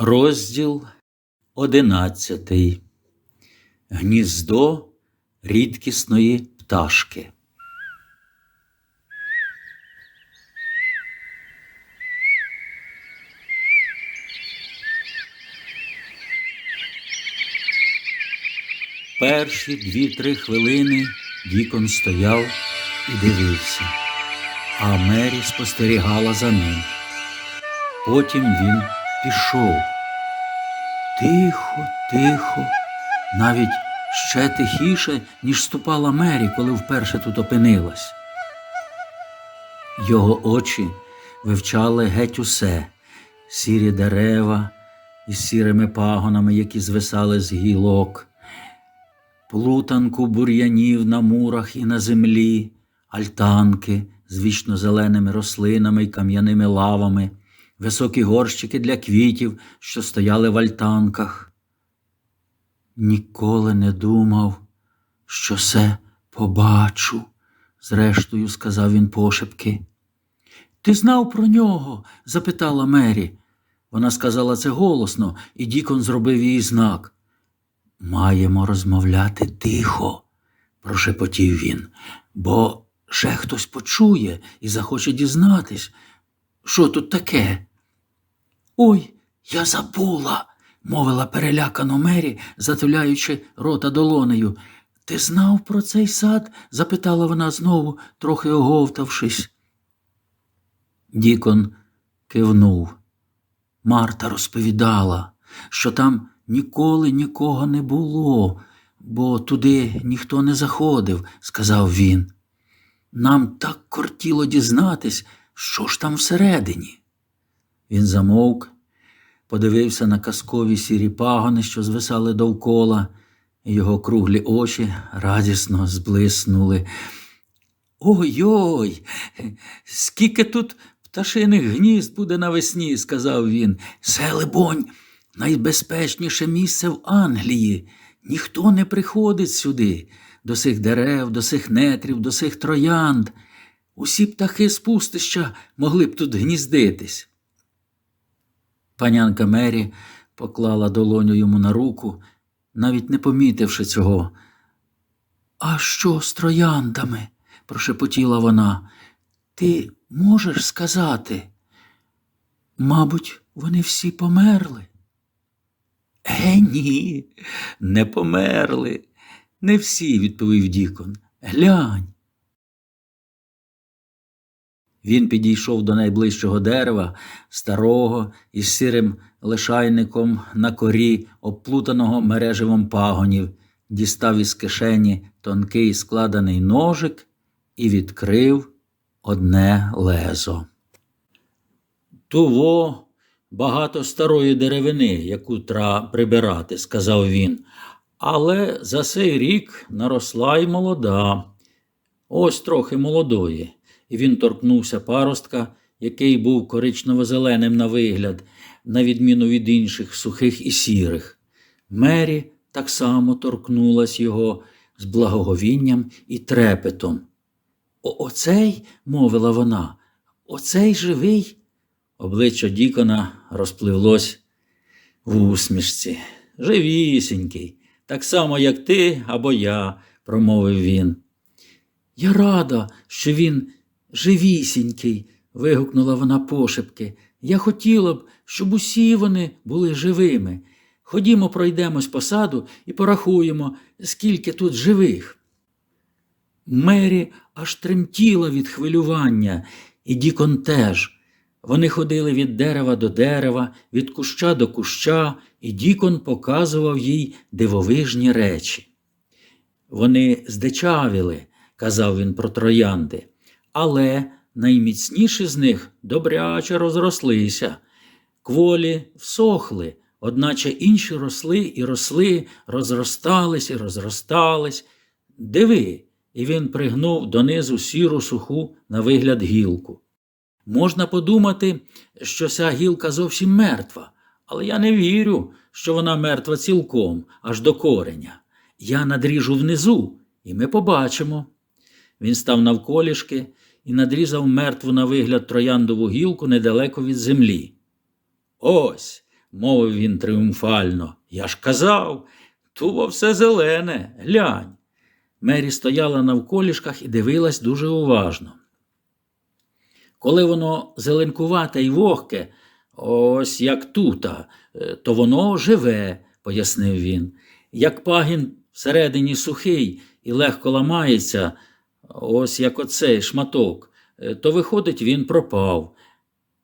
Розділ одинадцятий. Гніздо рідкісної пташки. Перші дві-три хвилини Дікон стояв і дивився, а Мері спостерігала за ним. Потім він пішов. Тихо, тихо, навіть ще тихіше, ніж ступала Мері, коли вперше тут опинилась. Його очі вивчали геть усе сірі дерева із сірими пагонами, які звисали з гілок, плутанку бур'янів на мурах і на землі, альтанки з вічно зеленими рослинами й кам'яними лавами, високі горщики для квітів, що стояли в альтанках. Ніколи не думав, що все побачу, зрештою сказав він пошепки. Ти знав про нього? запитала Мері. Вона сказала це голосно, і Дікон зробив їй знак. Маємо розмовляти тихо, прошепотів він, бо ще хтось почує і захоче дізнатись, що тут таке. Ой, я забула, мовила перелякано Мері, затуляючи рота долонею. Ти знав про цей сад? запитала вона знову, трохи оговтавшись. Дікон кивнув. Марта розповідала, що там ніколи нікого не було, бо туди ніхто не заходив, сказав він. Нам так кортіло дізнатись, що ж там всередині. Він замовк, подивився на казкові сірі пагони, що звисали довкола, і його круглі очі радісно зблиснули. Ой-ой, скільки тут пташиних гнізд буде навесні, сказав він. Це, либонь, найбезпечніше місце в Англії. Ніхто не приходить сюди, до сих дерев, до сих нетрів, до сих троянд. Усі птахи з пустища могли б тут гніздитись. Панянка Мері поклала долоню йому на руку, навіть не помітивши цього. А що з трояндами? прошепотіла вона. Ти можеш сказати? Мабуть, вони всі померли. Е, ні, не померли. Не всі, відповів Дікон. Глянь. Він підійшов до найближчого дерева, старого, із сірим лишайником на корі, обплутаного мереживом пагонів, дістав із кишені тонкий складений ножик і відкрив одне лезо. Туво багато старої деревини, яку треба прибирати, сказав він. Але за цей рік наросла й молода. Ось трохи молодої. І він торкнувся паростка, який був коричнево-зеленим на вигляд, на відміну від інших сухих і сірих. Мері так само торкнулась його з благоговінням і трепетом. Оцей, мовила вона, оцей живий. Обличчя Дікона розпливлось в усмішці. Живісінький, так само, як ти або я, промовив він. Я рада, що він живісінький, вигукнула вона пошепки. Я хотіла б, щоб усі вони були живими. Ходімо, пройдемось по саду і порахуємо, скільки тут живих. Мері аж тремтіла від хвилювання, і Дікон теж. Вони ходили від дерева до дерева, від куща до куща, і Дікон показував їй дивовижні речі. Вони здичавіли, казав він про троянди, але найміцніші з них добряче розрослися, кволі всохли, одначе інші росли і росли, розростались і розростались. Диви, і він пригнув донизу сіру суху на вигляд гілку. Можна подумати, що ця гілка зовсім мертва, але я не вірю, що вона мертва цілком, аж до кореня. Я надріжу внизу, і ми побачимо. Він став навколішки і надрізав мертву на вигляд трояндову гілку недалеко від землі. Ось, мовив він тріумфально. Я ж казав, туво все зелене, глянь. Мері стояла навколішках і дивилась дуже уважно. Коли воно зеленкувате й вогке, ось як тута, е, то воно живе, пояснив він. Як пагін всередині сухий і легко ламається, ось як оцей шматок, е, то виходить, він пропав.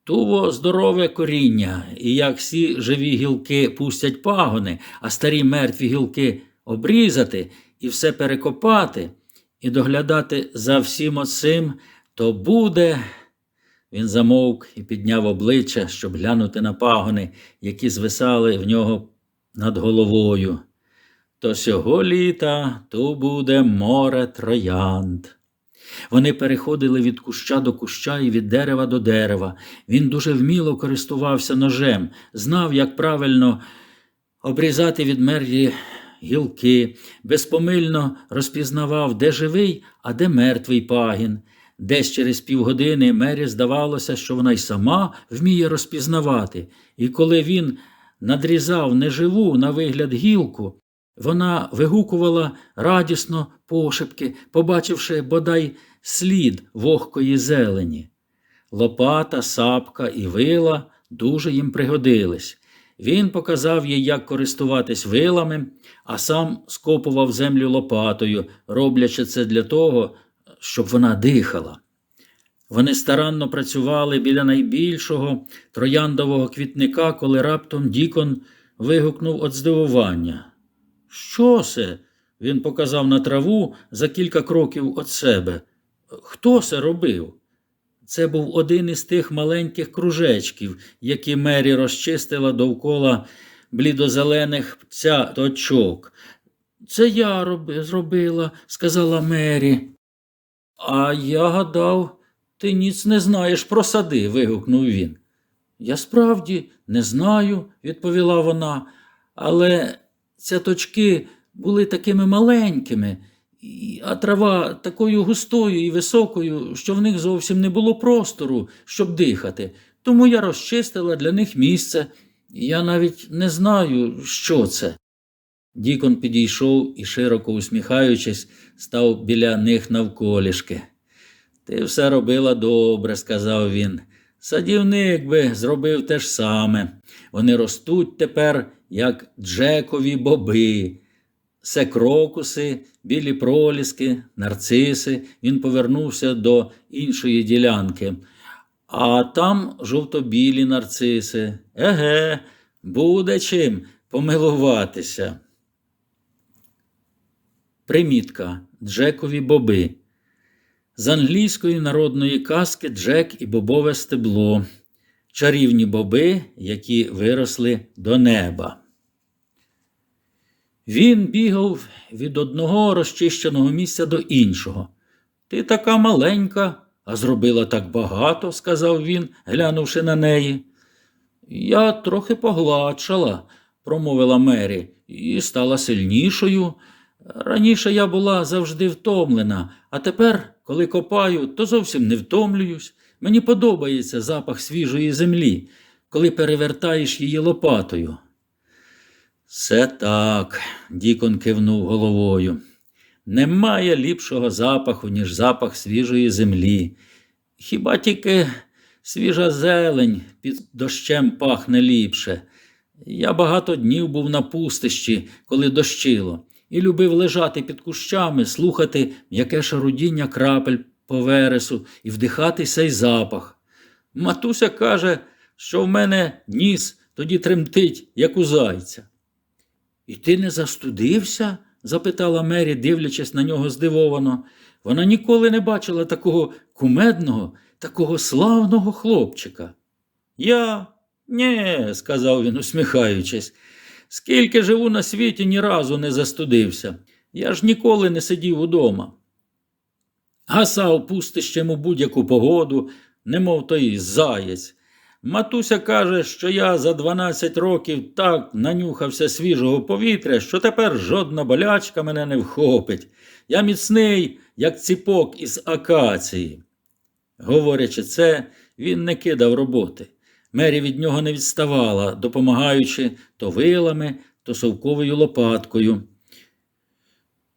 Туво здорове коріння, і як всі живі гілки пустять пагони, а старі мертві гілки обрізати і все перекопати, і доглядати за всім оцим, то буде. Він замовк і підняв обличчя, щоб глянути на пагони, які звисали в нього над головою. То сього літа то буде море троянд. Вони переходили від куща до куща і від дерева до дерева. Він дуже вміло користувався ножем, знав, як правильно обрізати відмерлі гілки, безпомильно розпізнавав, де живий, а де мертвий пагін. Десь через півгодини Мері здавалося, що вона й сама вміє розпізнавати, і коли він надрізав неживу на вигляд гілку, вона вигукувала радісно пошепки, побачивши бодай слід вогкої зелені. Лопата, сапка і вила дуже їм пригодились. Він показав їй, як користуватись вилами, а сам скопував землю лопатою, роблячи це для того, щоб вона дихала. Вони старанно працювали біля найбільшого трояндового квітника, коли раптом Дікон вигукнув від здивування. Що це? Він показав на траву за кілька кроків від себе. Хто це робив? Це був один із тих маленьких кружечків, які Мері розчистила довкола блідозелених цяточок. Це я роби, зробила, сказала Мері. А я гадав, ти ніц не знаєш про сади, вигукнув він. Я справді не знаю, відповіла вона, але цяточки були такими маленькими, а трава такою густою і високою, що в них зовсім не було простору, щоб дихати. Тому я розчистила для них місце. Я навіть не знаю, що це. Дікон підійшов і, широко усміхаючись, став біля них навколішки. Ти все робила добре, сказав він. Садівник би зробив те ж саме. Вони ростуть тепер, як джекові боби. Це крокуси, білі проліски, нарциси. Він повернувся до іншої ділянки. А там жовто-білі нарциси. Еге, буде чим помилуватися. Примітка Джекові боби. З англійської народної казки Джек і бобове стебло. Чарівні боби, які виросли до неба. Він бігав від одного розчищеного місця до іншого. Ти така маленька, а зробила так багато, сказав він, глянувши на неї. Я трохи погладшала, промовила Мері, і стала сильнішою. Раніше я була завжди втомлена, а тепер, коли копаю, то зовсім не втомлююсь. Мені подобається запах свіжої землі, коли перевертаєш її лопатою. Все так, Дікон кивнув головою. Немає ліпшого запаху, ніж запах свіжої землі. Хіба тільки свіжа зелень під дощем пахне ліпше. Я багато днів був на пустищі, коли дощило, і любив лежати під кущами, слухати м'яке шарудіння крапель по вересу і вдихати цей запах. Матуся каже, що в мене ніс тоді тремтить, як у зайця. І ти не застудився? запитала Мері, дивлячись на нього здивовано. Вона ніколи не бачила такого кумедного, такого славного хлопчика. Я ні, сказав він, усміхаючись. Скільки живу на світі, ні разу не застудився. Я ж ніколи не сидів удома. Гасав пустищем у будь-яку погоду, немов той заєць. Матуся каже, що я за 12 років так нанюхався свіжого повітря, що тепер жодна болячка мене не вхопить. Я міцний, як ціпок із акації. Говорячи це, він не кидав роботи. Мері від нього не відставала, допомагаючи то вилами, то совковою лопаткою.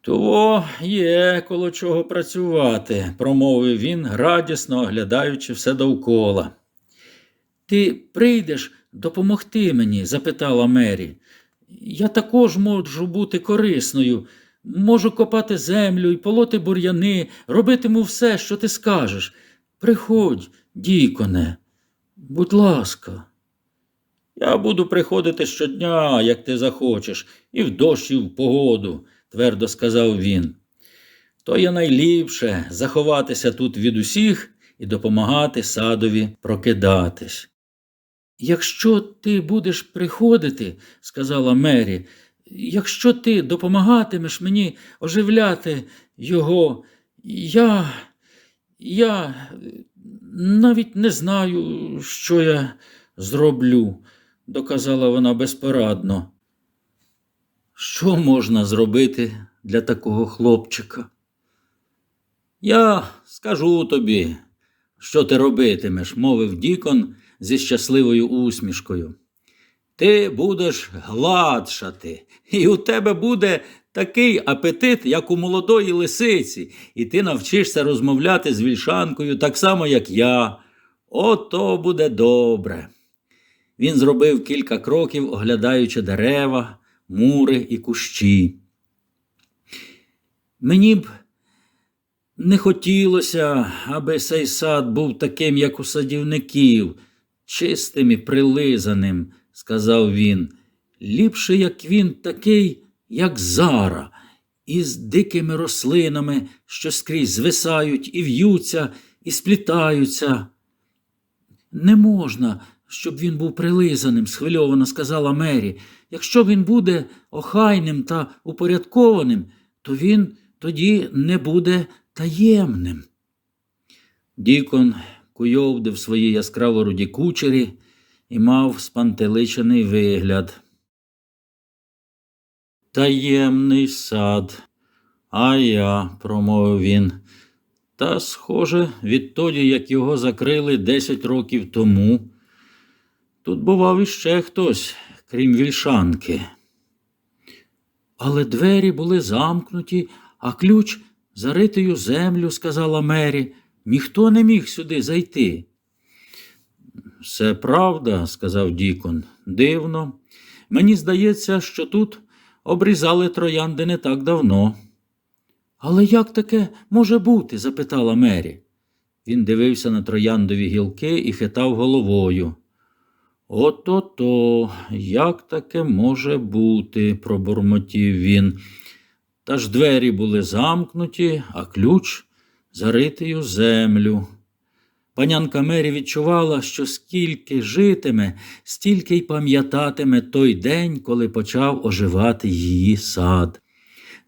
То є коло чого працювати, промовив він, радісно оглядаючи все довкола. Ти прийдеш допомогти мені? запитала Мері. Я також можу бути корисною. Можу копати землю і полоти бур'яни, робитиму все, що ти скажеш. Приходь, діконе, будь ласка. Я буду приходити щодня, як ти захочеш, і в дощ, і в погоду, твердо сказав він. То є найліпше заховатися тут від усіх і допомагати садові прокидатись. Якщо ти будеш приходити, сказала Мері, якщо ти допомагатимеш мені оживляти його, я, я навіть не знаю, що я зроблю, доказала вона безпорадно. Що можна зробити для такого хлопчика? Я скажу тобі, що ти робитимеш, мовив Дікон зі щасливою усмішкою. Ти будеш гладшати, і у тебе буде такий апетит, як у молодої лисиці, і ти навчишся розмовляти з вільшанкою так само, як я. Ото буде добре. Він зробив кілька кроків, оглядаючи дерева, мури і кущі. Мені б не хотілося, аби цей сад був таким, як у садівників, чистим і прилизаним, сказав він. Ліпше, як він, такий, як зара, із дикими рослинами, що скрізь звисають і в'ються, і сплітаються. Не можна, щоб він був прилизаним, схвильовано сказала Мері. Якщо він буде охайним та упорядкованим, то він тоді не буде таємним. Дікон куйовдив свої яскраво руді кучері і мав спантеличений вигляд. Таємний сад, а я, промовив він. Та, схоже, відтоді, як його закрили десять років тому, тут бував іще хтось, крім вільшанки. Але двері були замкнуті, а ключ заритий у землю, сказала Мері. Ніхто не міг сюди зайти. Все правда, сказав Дікон. Дивно. Мені здається, що тут обрізали троянди не так давно. Але як таке може бути? запитала Мері. Він дивився на трояндові гілки і хитав головою. Ото-то, як таке може бути, пробурмотів він. Та ж двері були замкнуті, а ключ заритий у землю. Панянка Мері відчувала, що скільки житиме, стільки й пам'ятатиме той день, коли почав оживати її сад.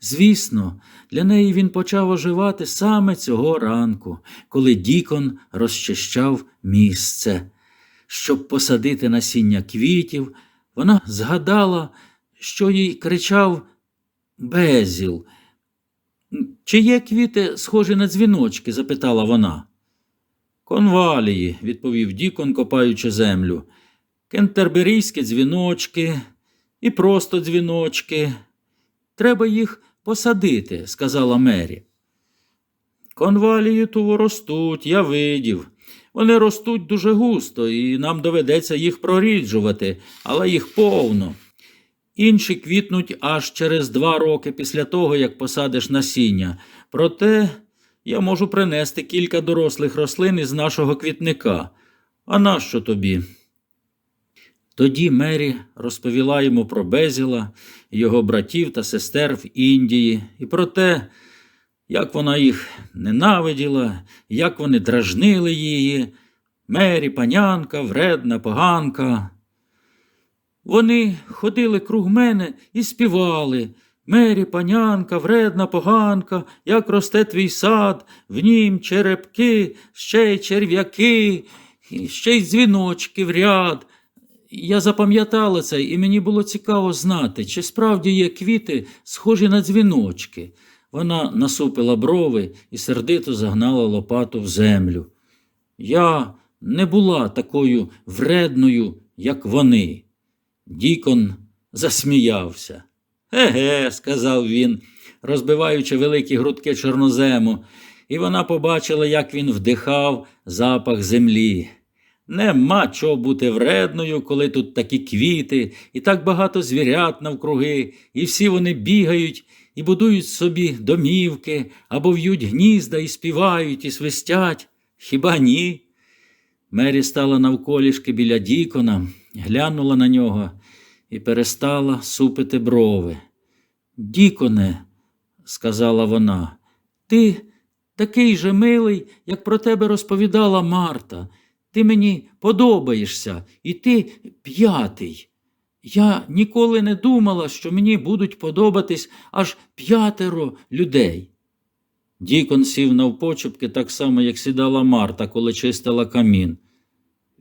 Звісно, для неї він почав оживати саме цього ранку, коли Дікон розчищав місце. Щоб посадити насіння квітів, вона згадала, що їй кричав Безіл. Чи є квіти схожі на дзвіночки? запитала вона. Конвалії, відповів Дікон, копаючи землю. Кентерберійські дзвіночки і просто дзвіночки. Треба їх посадити, сказала Мері. Конвалії туво ростуть, я видів. Вони ростуть дуже густо, і нам доведеться їх проріджувати, але їх повно. Інші квітнуть аж через два роки після того, як посадиш насіння. Проте я можу принести кілька дорослих рослин із нашого квітника. А нащо тобі? Тоді Мері розповіла йому про Безіла, його братів та сестер в Індії, і про те, як вона їх ненавиділа, як вони дражнили її. Мері, панянка, вредна, поганка. Вони ходили круг мене і співали. Мері, панянка, вредна поганка, як росте твій сад, в нім черепки, ще й черв'яки, ще й дзвіночки в ряд. Я запам'ятала це, і мені було цікаво знати, чи справді є квіти, схожі на дзвіночки. Вона насупила брови і сердито загнала лопату в землю. Я не була такою вредною, як вони. Дікон засміявся. Еге, сказав він, розбиваючи великі грудки чорнозему, і вона побачила, як він вдихав запах землі. Нема чого бути вредною, коли тут такі квіти, і так багато звірят навкруги, і всі вони бігають і будують собі домівки або в'ють гнізда і співають, і свистять. Хіба ні? Мері стала навколішки біля Дікона, глянула на нього і перестала супити брови. Діконе, сказала вона, ти такий же милий, як про тебе розповідала Марта. Ти мені подобаєшся, і ти п'ятий. Я ніколи не думала, що мені будуть подобатись аж п'ятеро людей. Дікон сів навпочепки так само, як сідала Марта, коли чистила камін.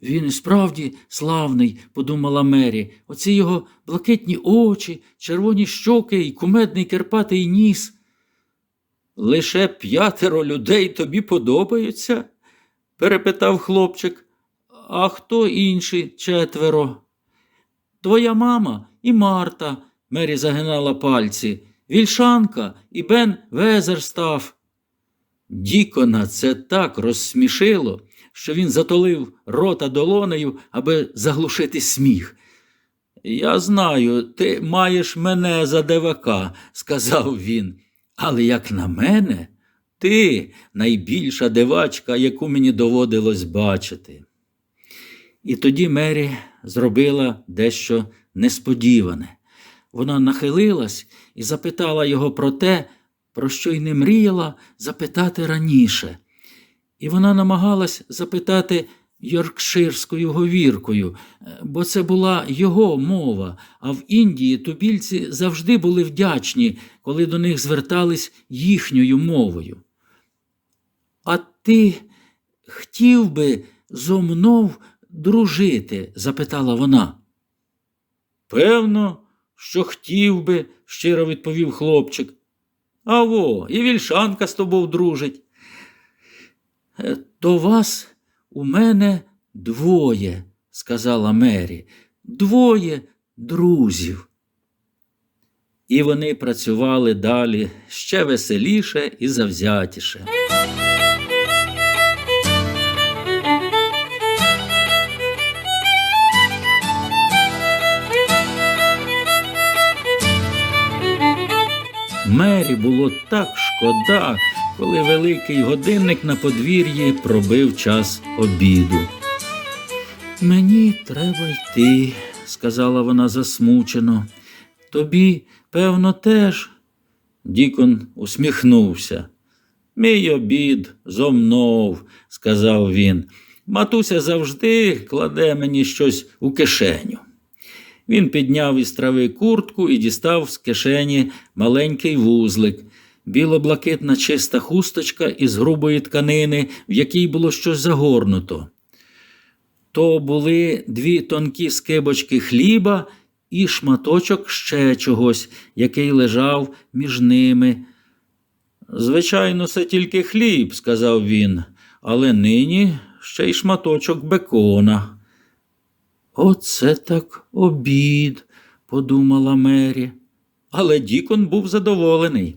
Він і справді славний, подумала Мері, оці його блакитні очі, червоні щоки і кумедний керпатий ніс. Лише п'ятеро людей тобі подобаються? перепитав хлопчик. А хто інші четверо? Твоя мама і Марта, Мері загинала пальці, Вільшанка і Бен Везерстав. Дікона це так розсмішило, що він затолив рота долонею, аби заглушити сміх. Я знаю, ти маєш мене за девака, сказав він. Але як на мене, ти найбільша дивачка, яку мені доводилось бачити. І тоді Мері зробила дещо несподіване. Вона нахилилась і запитала його про те, про що й не мріяла запитати раніше. І вона намагалась запитати йоркширською говіркою, бо це була його мова, а в Індії тубільці завжди були вдячні, коли до них звертались їхньою мовою. А ти хотів би зо мною дружити? запитала вона. Певно, що хотів би, щиро відповів хлопчик. Аво, і вільшанка з тобою дружить. «Е, То вас у мене двоє, сказала Мері, двоє друзів. І вони працювали далі ще веселіше і завзятіше. Мері було так шкода, коли великий годинник на подвір'ї пробив час обіду. Мені треба йти, сказала вона засмучено. Тобі, певно, теж. Дікон усміхнувся. Мій обід зо мнов, сказав він. Матуся завжди кладе мені щось у кишеню. Він підняв із трави куртку і дістав з кишені маленький вузлик, біло-блакитна чиста хусточка із грубої тканини, в якій було щось загорнуто. То були дві тонкі скибочки хліба і шматочок ще чогось, який лежав між ними. Звичайно, це тільки хліб, сказав він, але нині ще й шматочок бекона. Оце так обід, подумала Мері. Але Дікон був задоволений.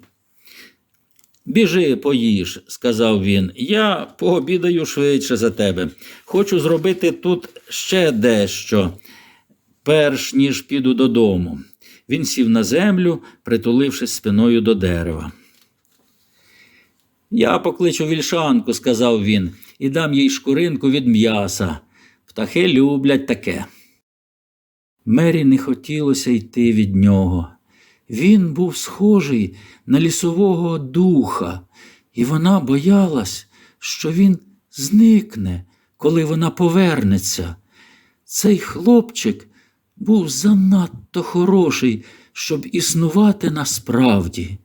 Біжи, поїж, сказав він. Я пообідаю швидше за тебе. Хочу зробити тут ще дещо, перш ніж піду додому. Він сів на землю, притулившись спиною до дерева. Я покличу вільшанку, сказав він, і дам їй шкуринку від м'яса. Птахи люблять таке. Мері не хотілося йти від нього. Він був схожий на лісового духа, і вона боялась, що він зникне, коли вона повернеться. Цей хлопчик був занадто хороший, щоб існувати насправді.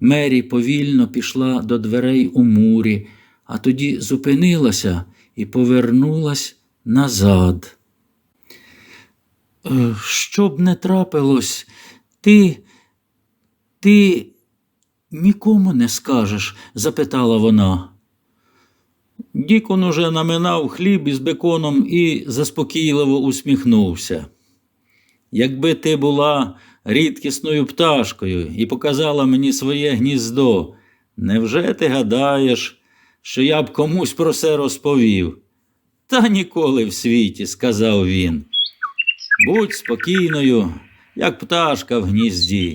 Мері повільно пішла до дверей у мурі, а тоді зупинилася і повернулась назад. «Е, Що б не трапилось, ти, ти нікому не скажеш? запитала вона. Дікон уже наминав хліб із беконом і заспокійливо усміхнувся. Якби ти була рідкісною пташкою і показала мені своє гніздо, невже ти гадаєш, що я б комусь про це розповів? Та ніколи в світі, сказав він. Будь спокійною, як пташка в гнізді.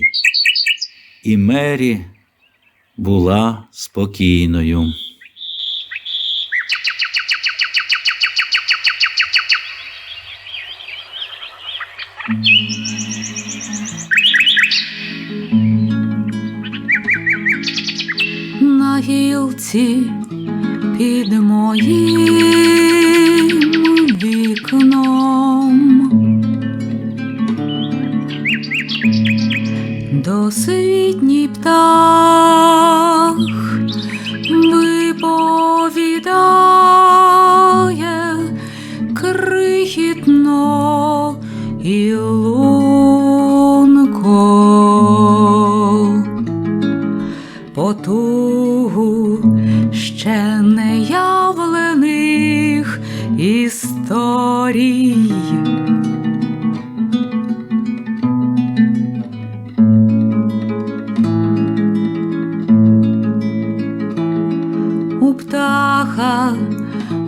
І Мері була спокійною. на гілці під моїм історій. У птаха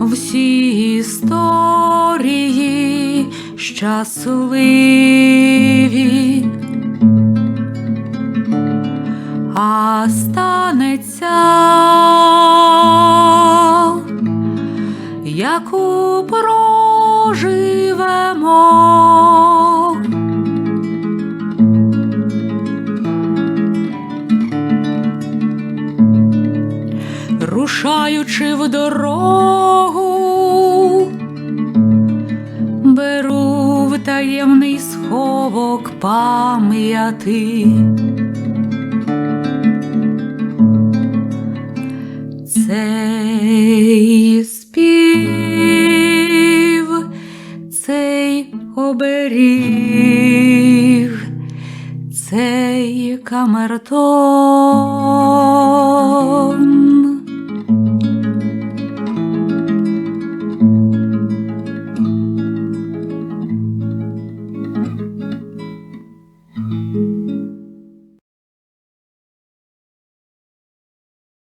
всі історії щасливі пам'яти. Цей спів, цей оберіг, цей камертон